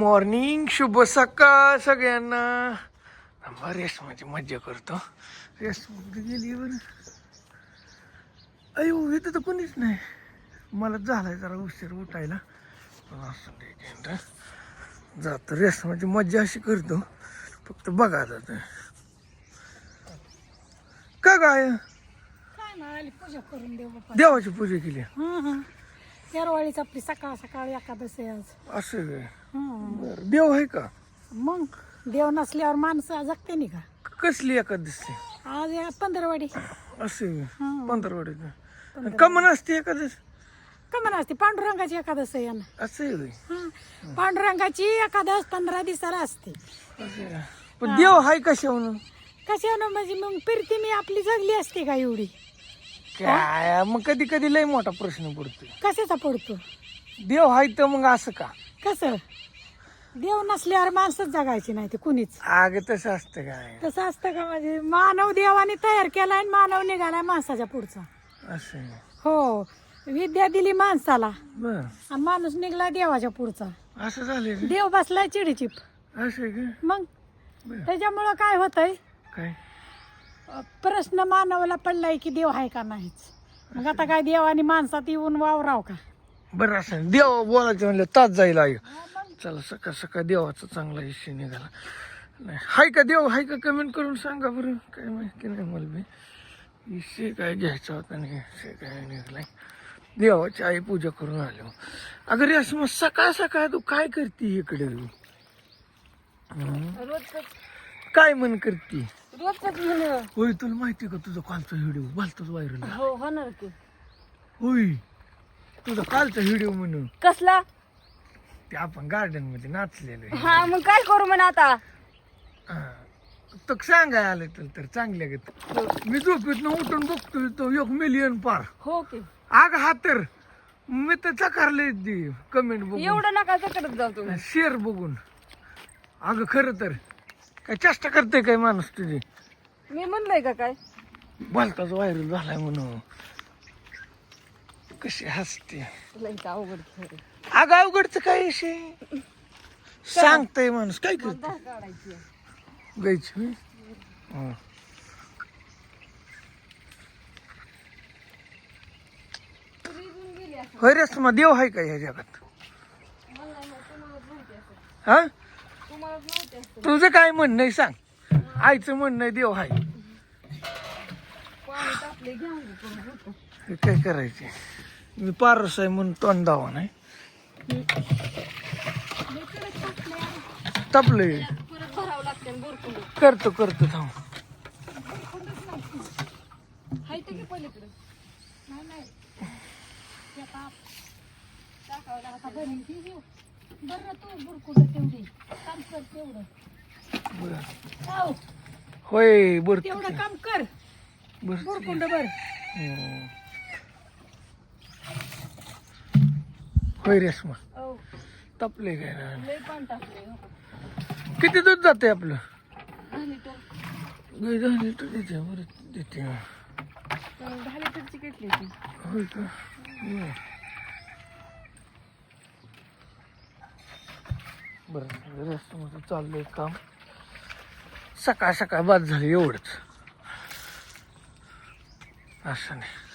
Morning शुभ सकाळ सगळ्यांना. थांबा रेशमाची मज्जा करतो. कुठे गेली बरं. अयो इथं तर कोणीच नाही. मला झालाय जरा उशीर उठायला. पण असं नाही. जातो रेशमाची मज्जा अशी करतो. फक्त बघा जात का काय देवाची पूजा केली. येरवाळीच आपली सकाळ सकाळ एकादशी आहे आज. असं हं. बरं देव आहे का? मग देव नसल्यावर माणसं जगते नाही का? कसली एकादशी? आज या पंधरवाडी. असे हं. पंधरवडीचं कमन असते एकादश? का म्हणा असते पांडुरंगाची एकादश आहे यांना असं आहे होय. हं. पांडुरंगाची एकादश पंधरा दिवसाला असते. असं आहे. पण देव हाय कशा म्हणून कशानं म्हणजे मग फिरती मी आपली जगली असते का एवढी? काय? मग कधी कधी लय मोठा प्रश्न पडतो. कशाचा पडतो? देव हाय तर मग असं का? कसं? देव नसल्यावर माणसंच जगायची नाही ते कुणीच. आग तसं असतं काय? तसं असतं का म्हणजे मानव देवाने तयार केलाय आणि मानव निघालाय माणसाच्या पुढचा. असं. हो विद्या दिली माणसाला. बर. आणि माणूस निघला देवाच्या पुढचा. असं झाले देव बसलाय चिडीचिप. असं आहे का? मग? बरं. त्याच्यामुळं काय होतंय? काय? प्रश्न मानवाला पडलाय की देव आहे का नाहीच? मग आता काय देवाने माणसात येऊन वावराव का? बरं असं देव बोलायचं म्हणलं तास जाईल आई. चला सकाळ सकाळ देवाचा चांगला विषय निघाला. नाही हाय का देव हाय का कमेंट करून सांगा बरं. काय माहिती नाही मला बी. विषय काय घ्यायचा होता नाही काय निघालाय. देवाची आई पूजा करून आलो अगं रे असं मग सकाळ सकाळ तू काय करते इकडे? हं? काय मन करते? होय तुला माहिती का तुझा कालचा व्हिडिओ? भलताच व्हायरल हो होणार की. होय तुझा कालचा व्हिडिओ म्हणून. कसला? ते आपण गार्डनमध्ये नाचलेलो. हा मग काय करू म्हणा आता? हा. तो सांगाय आलं तर तर चांगल्या गत मी झोपेत उठून बघतोय तो एक मिलियन पार. हो की. आग हा तर मी तर चकारले कमेंट बघून. एवढं नका करत जाऊ शेअर बघून. अगं खरं तर काय चेष्टा करते काय माणूस तुझी? मी म्हणलोय का काय? भलताच व्हायरल झालाय म्हणून. कशी हसते. लईच अवघड खेळ अगं अवघडचं काय विषय? सांगतय माणूस. काय करते काढायची गायची हा. होय रे मग देव आहे का ह्या जगात? हा? तुझं काय म्हणणं आहे सांग. आईचं म्हणणं आहे देव आहे हे काय करायचे मी पारस आहे म्हणून तोंड दावा नाही तपले करतो करतो थांब. नाही बरं ती तेवढी. काम कर तेवढं. होय बर. तेवढं काम कर. बर बुरकुंड बर. होय रेश्मा. हो. तपले काय ना? लय पाणी टाकले हो. किती दूध जाते आपलं? दहा लिटर. गाई दहा लिटर देते बरं देते. तर दहा लिटरची होय का? बरं. बरं रस्त्यामध्ये चाललंय काम. सकाळ सकाळ बाद झाली एवढंच. असं नाही.